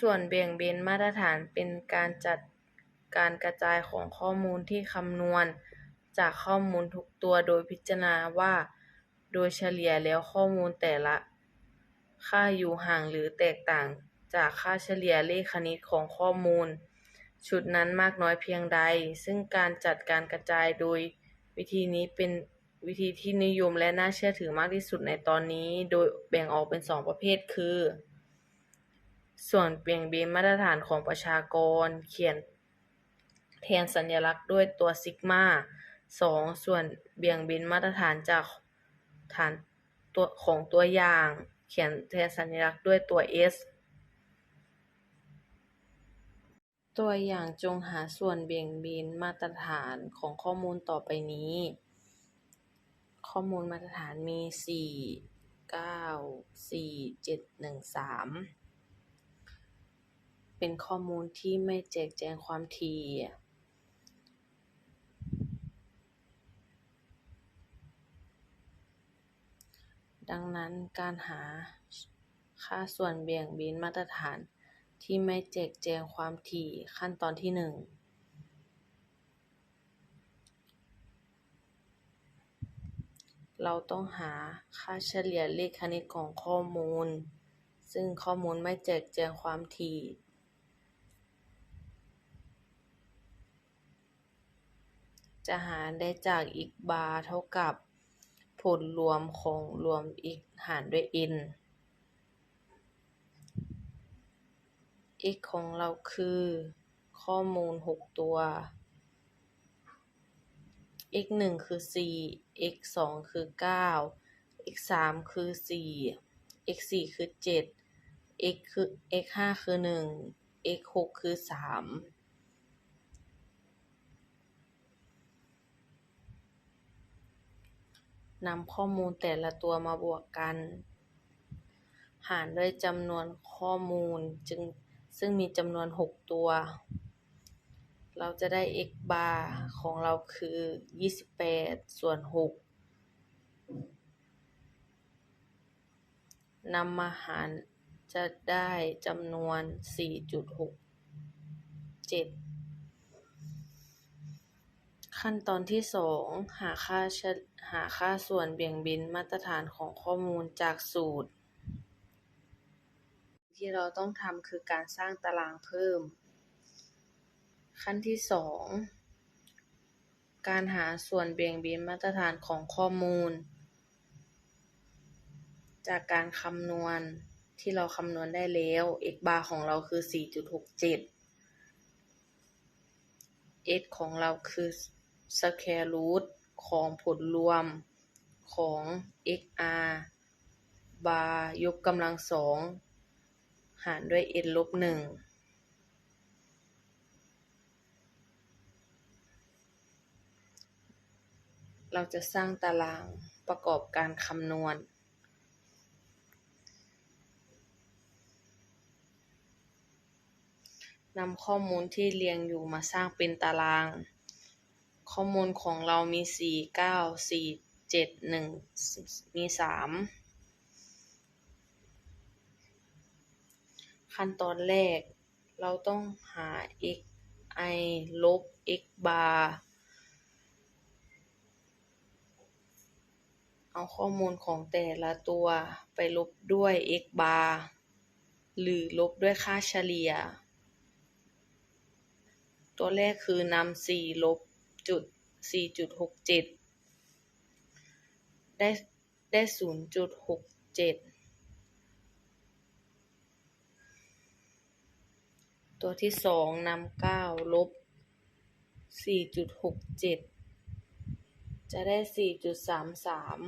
ส่วนเบี่ยงเบนมาตรฐานเป็นการจัดการกระจายของข้อมูลที่คำนวณจากข้อมูลทุกตัวโดยพิจารณาว่า โดยเฉลี่ยแล้วข้อมูลแต่ละ ค่าอยู่ห่างหรือแตกต่างจากค่าเฉลี่ยเลขคณิตของข้อมูล ชุดนั้นมากน้อยเพียงใด ซึ่งการจัดการกระจายโดยวิธีนี้เป็นวิธีที่นิยมและน่าเชื่อถือมากที่สุดในตอนนี้ โดยแบ่งออกเป็นสองประเภทคือ ส่วนเบี่ยงเบนมาตรฐานของประชากร เขียนแทนสัญลักษณ์ด้วยตัวซิกมาสองส่วนเบี่ยงเบนมาตรฐานจากฐานตัวของตัวอย่าง เขียนแทนสัญลักษณ์ด้วยตัว S ตัวอย่างจงหาส่วนเบี่ยงเบนมาตรฐานของข้อมูลต่อไปนี้ ข้อมูลมาตรฐานมีสี่เก้าสี่เจ็ดหนึ่งสาม เป็นข้อมูลที่ไม่แจกแจงความถี่ดังนั้นการหาค่าส่วนเบี่ยงเบนมาตรฐานที่ไม่แจกแจงความถี่ขั้นตอนที่หนึ่งเราต้องหาค่าเฉลี่ยเลขคณิตของข้อมูล ซึ่งข้อมูลไม่แจกแจงความถี่ จะหารได้จากอีกบาเท่ากับผลรวมของรวมอีกหารด้วยอินอีกของเราคือข้อมูล 6 ตัว x 1 คือ 4 x 2 คือ 9 x 3 คือ 4 x 4 คือ 7 x คือ x 5 คือ 1 x 6 คือ 3 นำข้อมูลแต่ละตัวมาบวกกัน หารด้วยจำนวนข้อมูลจึงซึ่งมีจำนวนหกตัว เราจะได้ x bar ของเราคือยี่สิบแปดส่วนหกนำมาหารจะได้จำนวนสี่จุดหกเจ็ด ขั้นตอนที่สองหาค่าหาค่าส่วนเบี่ยงเบนมาตรฐานของข้อมูลจากสูตร ที่เราต้องทำคือการสร้างตารางเพิ่ม ขั้นที่สองการหาส่วนเบี่ยงเบนมาตรฐานของข้อมูล จากการคำนวณที่เราคำนวณได้แล้ว x bar ของเราคือ 4.67 x ของเราคือ square root ของผลรวมของ xr bar ยกกำลังสองหารด้วย n ลบหนึ่งเราจะสร้างตารางประกอบการคำนวณ นำข้อมูลที่เรียงอยู่มาสร้างเป็นตาราง ข้อมูลของเรามีสี่เก้าสี่เจ็ดหนึ่งมีสามขั้นตอนแรก เราต้องหา x i ลบ x bar เอาข้อมูลของแต่ละตัวไปลบด้วย x bar หรือลบด้วยค่าเฉลี่ย ตัวแรกคือนำสี่ลบ จุดสี่จุดหกเจ็ดได้ได้ศูนย์จุดหกเจ็ดตัวที่สองนำเก้าลบสี่จุดหกเจ็ดจะได้สี่จุดสามสาม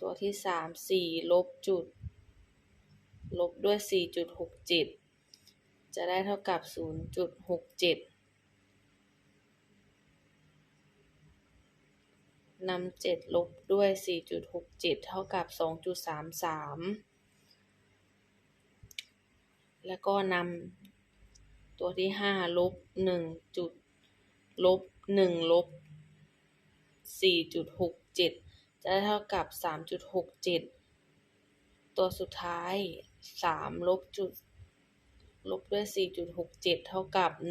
ตัวที่สามสี่ลบจุด ลบด้วยสี่จุดหกเจ็ดจะได้เท่ากับศูนย์จุดหกเจ็ด นำเจ็ดลบด้วย 4.67 เท่ากับ 2.33 แล้วก็นำตัวที่ 5 ลบ1จุดลบ1ลบ 4.67 จะเท่ากับ 3.67 ตัวสุดท้าย 3 ลบจุดลบด้วย 4.67 เท่ากับ 1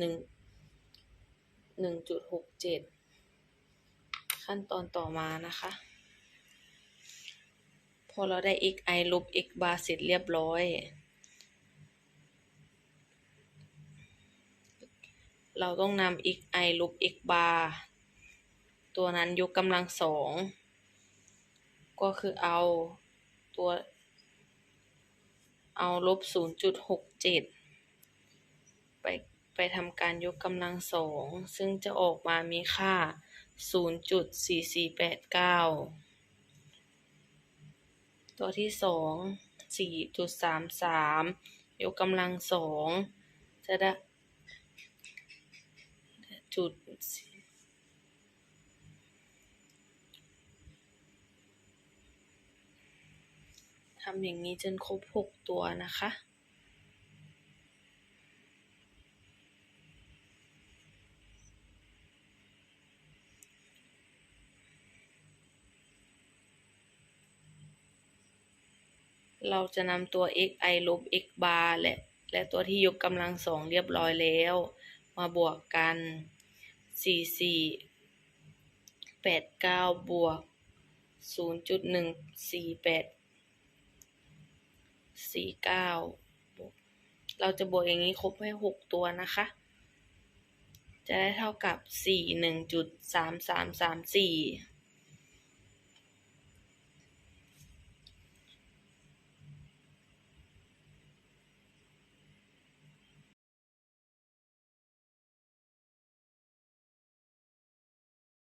1.67 ขั้นตอนต่อมานะคะ พอเราได้ xi ลบ x bar เสร็จเรียบร้อยเราต้องนำ xi ลบ x bar ตัวนั้นยกกำลังสอง ก็คือเอาตัว เอาลบศูนย์จุดหกเจ็ดไปไปทำการยกกำลังสอง ซึ่งจะออกมามีค่า ศูนย์จุดสี่สี่แปดเก้าตัวที่สองสี่จุดสามสามยกกำลังสองจะได้จุดทำอย่างนี้จนครบหกตัวนะคะ เราจะนำตัว x i ลบ x bar และและตัวที่ยกกำลังสองเรียบร้อยแล้ว มาบวกกัน 44 89 บวก 0.148 49 เราจะบวกอย่างนี้ครบให้ 6 ตัวนะคะ จะได้เท่ากับ 41.3334